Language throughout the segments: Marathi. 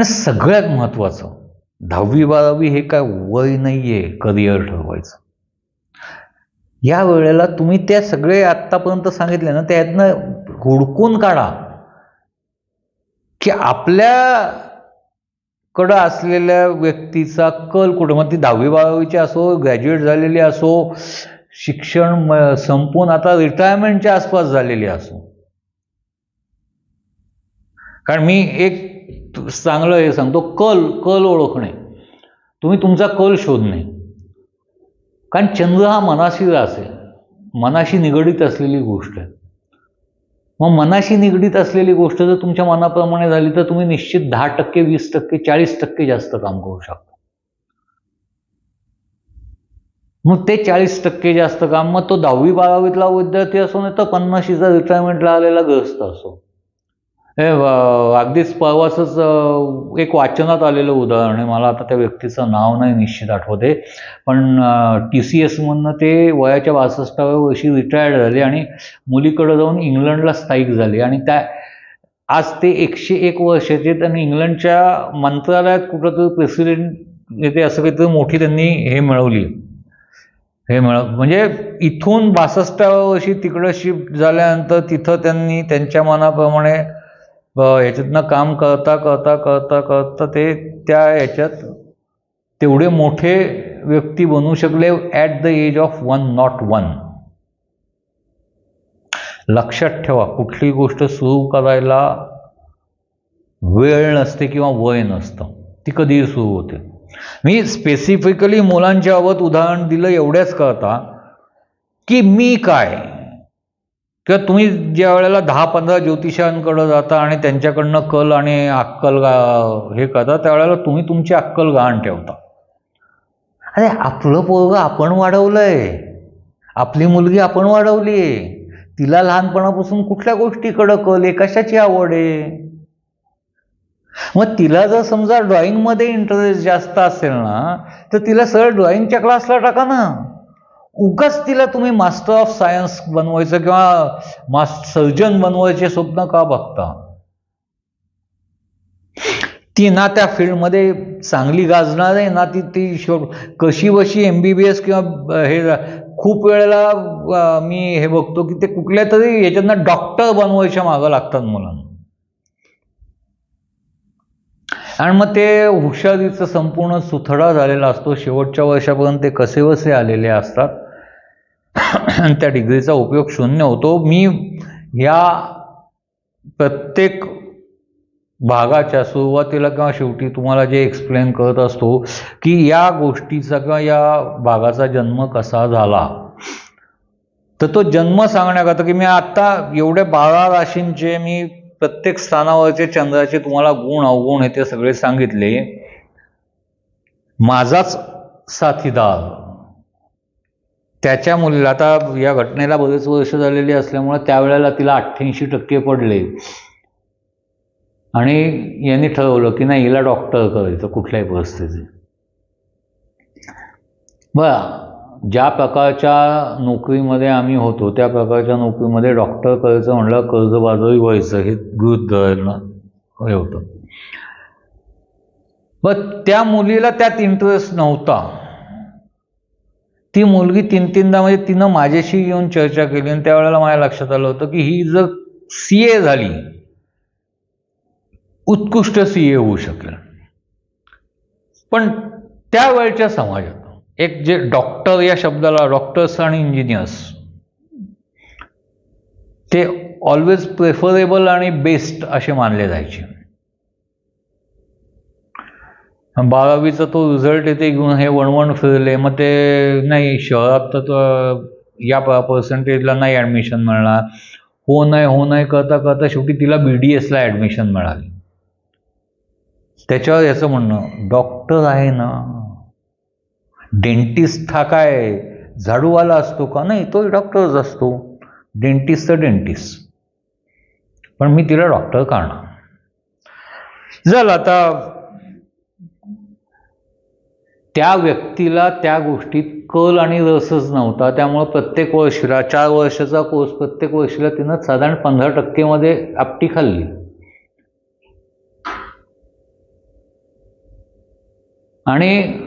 आणि सगळ्यात महत्त्वाचं दहावी बारावी हे काय वय नाही आहे करिअर ठरवायचं. या वेळेला तुम्ही त्या सगळे आत्तापर्यंत सांगितले ना त्यातनं हुडकून काढा की आपल्याकडं असलेल्या व्यक्तीचा कल कुठं? मग ती दहावी बारावीची असो ग्रॅज्युएट झालेली असो शिक्षण संपून आता रिटायरमेंटच्या आसपास झालेली असो. कारण मी एक चांगलं हे सांगतो कल कल ओळखणे. तुम्ही तुमचा कल शोधणे. कारण चंद्र हा मनाशी रास आहे मनाशी निगडीत असलेली गोष्ट आहे. मग मनाशी निगडीत असलेली गोष्ट जर तुमच्या मनाप्रमाणे झाली तर तुम्ही निश्चित दहा टक्के वीस टक्के चाळीस टक्के जास्त काम करू शकता. मग ते चाळीस टक्के जास्त काम मग तो दहावी बारावीतला विद्यार्थी असो नाही तर पन्नाशीचा रिटायरमेंटला आलेला ग्रस्त असो. हे अगदीच परवाचंच एक वाचनात आलेलं उदाहरण आहे. मला आता त्या व्यक्तीचं नाव नाही निश्चित आठवते पण टी सी एसमधनं ते वयाच्या बासष्टाव्या वर्षी रिटायर्ड झाले आणि मुलीकडे जाऊन इंग्लंडला स्थायिक झाले. आणि त्या आज ते एकशे एक वर्षाचे त्यांनी इंग्लंडच्या मंत्रालयात कुठंतरी प्रेसिडेंट येते असं काहीतरी मोठी त्यांनी हे मिळवली. हे मिळव म्हणजे इथून बासष्टाव्या वर्षी तिकडं शिफ्ट झाल्यानंतर तिथं त्यांनी त्यांच्या मनाप्रमाणे ह्याच्यातनं काम करता करता करता करता ते त्या ह्याच्यात तेवढे मोठे व्यक्ती बनू शकले at the age of one not one लक्षात ठेवा कुठली गोष्ट सुरू करायला वेळ नसते किंवा वय नसतं. ती कधीही सुरू होते. मी स्पेसिफिकली मुलांच्या बाबत उदाहरण दिलं एवढ्याच करता की मी काय? किंवा तुम्ही ज्या वेळेला दहा पंधरा ज्योतिषांकडं जाता आणि त्यांच्याकडनं कल आणि अक्कल गा- हे करता त्यावेळेला तुम्ही तुमची अक्कल गहाण ठेवता. अरे आपलं पोरग आपण वाढवलंय. आपली मुलगी आपण वाढवली आहे. तिला लहानपणापासून कुठल्या गोष्टीकडं कल आहे? कशाची आवड आहे? मग तिला जर समजा ड्रॉइंगमध्ये इंटरेस्ट जास्त असेल ना तर तिला सरळ ड्रॉइंगच्या क्लासला टाका ना. उगाच तिला तुम्ही मास्टर ऑफ सायन्स बनवायचं किंवा मास्ट सर्जन बनवायचे स्वप्न का बघता? ती ना त्या फील्डमध्ये चांगली गाजणार आहे ना ती ती शेवट कशी बशी एम बी बी एस किंवा हे खूप वेळेला मी हे बघतो की ते कुठल्या तरी याच्यातनं डॉक्टर बनवायच्या मागं लागतात मुलांना. आणि मग ते हुशारीचं संपूर्ण सुथडा झालेला असतो. शेवटच्या वर्षापर्यंत ते कसेवसे आलेले असतात. त्या डिग्रीचा उपयोग शून्य होतो. मी या प्रत्येक भागाच्या सुरुवातीला किंवा शेवटी तुम्हाला जे एक्सप्लेन करत असतो की या गोष्टीचा किंवा या भागाचा जन्म कसा झाला. तर तो जन्म सांगण्याकरता की मी आत्ता एवढे बारा राशींचे मी प्रत्येक स्थानावरचे चंद्राचे तुम्हाला गुण अवगुण हे ते सगळे सांगितले. माझाच साथीदार त्याच्या मुलीला आता या घटनेला बरेच वर्ष झालेली असल्यामुळे त्यावेळेला तिला अठ्ठ्याऐंशी टक्के पडले. आणि यांनी ठरवलं की नाही हिला डॉक्टर करायचं कुठल्याही परिस्थितीत. बरं ज्या प्रकारच्या नोकरीमध्ये आम्ही होतो त्या प्रकारच्या नोकरीमध्ये डॉक्टर करायचं म्हणलं कर्जबाजारी व्हायचं हे गृहित धरणं हे होतं. मग त्या मुलीला त्यात इंटरेस्ट नव्हता. ती मुलगी तीन तीनदा म्हणजे तिनं माझ्याशी येऊन चर्चा केली आणि त्यावेळेला माझ्या लक्षात आलं होतं की ही जर सी ए झाली उत्कृष्ट सी ए होऊ शकेल पण त्यावेळच्या समाजात एक जे डॉक्टर या शब्दाला डॉक्टर्स आणि इंजिनियर्स ते ऑलवेज प्रेफरेबल आणि बेस्ट असे मानले जायचे. बारावीचा तो रिझल्ट येते घेऊन हे वणवण फिरले. मग ते नाही शहरात तर तो या पर्सेंटेजला नाही ॲडमिशन मिळणार. हो नाही हो नाही करता करता शेवटी तिला बी डी एसला ॲडमिशन मिळाली. त्याच्यावर याचं म्हणणं डॉक्टर आहे ना डेंटिस्ट हा काय झाडूवाला असतो का? नाही तो डॉक्टरच असतो. डेंटिस्ट तर डेंटिस्ट पण मी तिला डॉक्टर करणार. झालं आता त्या व्यक्तीला त्या गोष्टीत कल आणि रसच नव्हता. त्यामुळं प्रत्येक वर्षीला चार वर्षाचा कोर्स प्रत्येक वर्षीला तिनं साधारण पंधरा टक्केमध्ये आपटी खाल्ली. आणि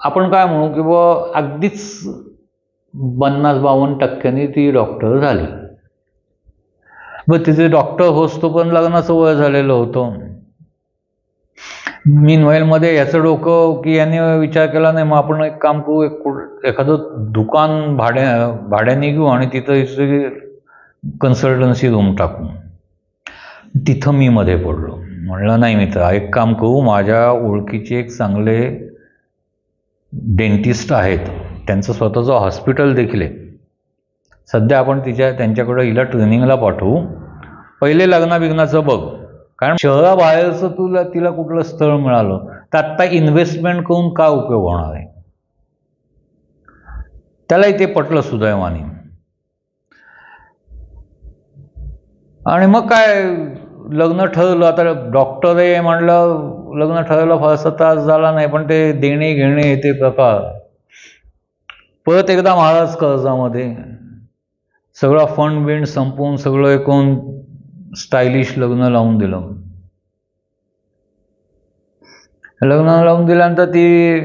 आपण काय म्हणू की बुवा अगदीच पन्नास बावन्न टक्क्यांनी ती डॉक्टर झाली. मग तिथे डॉक्टर होस्तो पण लग्नाचं वय झालेलं होतं. मीन मध्ये याचं डोकं की यांनी विचार केला नाही मग आपण एक काम करू एक एखादं दुकान भाड्या भाड्याने घेऊ आणि तिथं कन्सल्टन्सी रूम टाकू. तिथं मी मध्ये पडलो. म्हणलं नाही मी तर एक काम करू माझ्या ओळखीचे एक चांगले डेंटिस्ट आहेत. त्यांचं स्वतःचं हॉस्पिटल देखील आहे. सध्या आपण तिच्या त्यांच्याकडं हिला ट्रेनिंगला पाठवू. पहिले लग्ना बिग्नाचं बघ. कारण शहराबाहेरचं तुला तिला कुठलं स्थळ मिळालं तर आत्ता इन्व्हेस्टमेंट करून काय उपयोग होणार आहे? त्यालाही ते पटलं सुदैवाने. आणि मग काय लग्न ठरवलं आता डॉक्टर आहे म्हणलं लग्न ठरवलं फारसा त्रास झाला नाही पण ते देणे घेणे ते प्रकार. परत एकदा महाराज कर्जामध्ये सगळा फंड बिंड संपवून सगळं एकूण स्टायलिश लग्न लावून दिलं. लग्न लावून दिल्यानंतर ती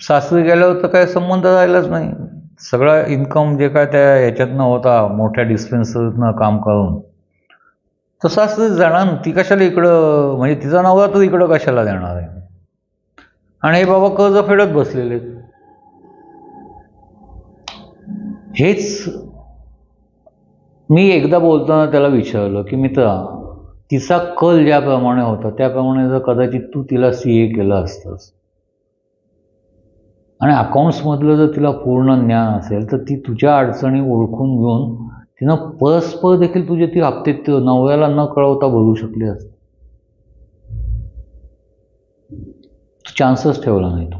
सासरी गेल्यावर तर काही संबंध राहिलाच नाही. सगळा इन्कम जे काय त्या ह्याच्यातनं होता मोठ्या डिस्पेन्सरीतनं काम करून. तर सासरी जाणार ती कशाला इकडं म्हणजे तिचा नवरा तर इकडं कशाला देणार आहे? आणि हे बाबा कर्ज फेडत बसलेले. हेच मी एकदा बोलताना त्याला विचारलं की मित्रा तिचा कल ज्याप्रमाणे होता त्याप्रमाणे जर कदाचित तू तिला सी ए केलं असतंस. आणि अकाउंट्समधलं जर तिला पूर्ण ज्ञान असेल तर ती तुझ्या अडचणी ओळखून घेऊन तिनं परस्पर देखील तुझे ती हप्ते नवऱ्याला न कळवता भरू शकली असते. चान्सच ठेवला नाही तू.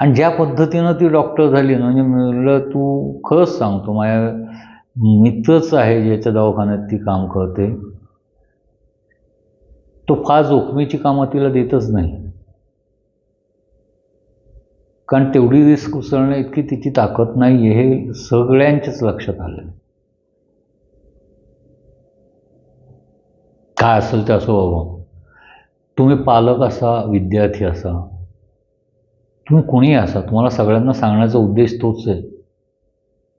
आणि ज्या पद्धतीनं ती डॉक्टर झाली ना म्हणजे म्हणलं तू खरंच सांगतो माझ्या मित्रच आहे ज्याच्या दवाखान्यात ती काम करते. तो फार जोखमीची कामं तिला देतच नाही. कारण तेवढी रिस्क उचलणं इतकी तिची ताकद नाही आहे हे सगळ्यांच्याच लक्षात आलं काय असेल ते असो बाबा. तुम्ही पालक असा विद्यार्थी असा. तुम्ही कोणीही असा तुम्हाला सगळ्यांना सांगण्याचा उद्देश तोच आहे.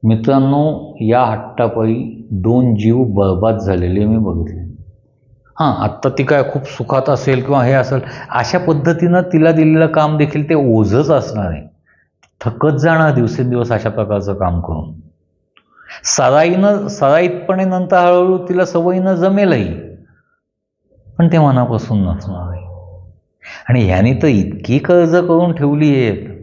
मित्रांनो या हट्टापायी दोन जीव बर्बाद झालेले मी बघितले. हां आत्ता ती काय खूप सुखात असेल किंवा हे असेल अशा पद्धतीनं तिला दिलेलं काम देखील ते ओझंच असणार आहे. थकत जाणार दिवसेंदिवस अशा प्रकारचं काम करून. सराईनं सराईतपणे नंतर हळूहळू तिला सवयीनं जमेलही. पण ते मनापासून नसणार आहे. आणि ह्याने तर इतकी कर्ज करून ठेवली आहेत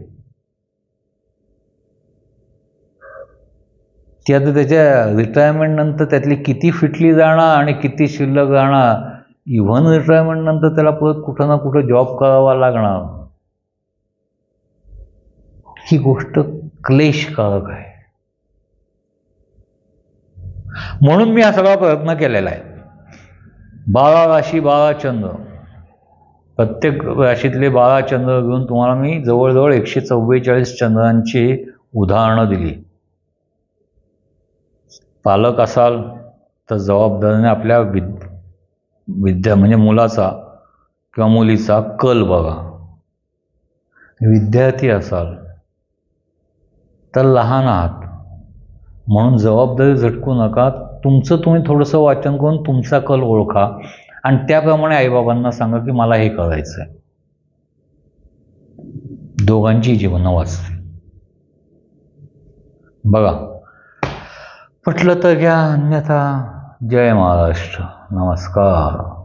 ती आता त्याच्या रिटायरमेंट नंतर त्यातली किती फिटली जाणार आणि किती शिल्लक जाणार इव्हन रिटायरमेंट नंतर त्याला परत कुठं ना कुठं जॉब करावा लागणार. ही गोष्ट क्लेशकारक आहे. म्हणून मी हा सगळा प्रयत्न केलेला आहे. बारा राशी बारा चंद्र. प्रत्येक राशीतले बारा चंद्र घेऊन तुम्हाला मी जवळजवळ एकशे चव्वेचाळीस चंद्रांची उदाहरणं दिली. पालक असाल तर जबाबदारीने आपल्या विद विद्या म्हणजे मुलाचा किंवा मुलीचा कल बघा. विद्यार्थी असाल तर लहान आहात. म्हणून जबाबदारी झटकू नका. तुमचं तुम्ही थोडंसं वाचन करून तुमचा कल ओळखा. आणि त्याप्रमाणे आईबाबांना सांगा की मला हे करायचं आहे दोघांची जीवनं वाचते. बघा. पटलं तर घ्या अन्यथा जय महाराष्ट्र. नमस्कार.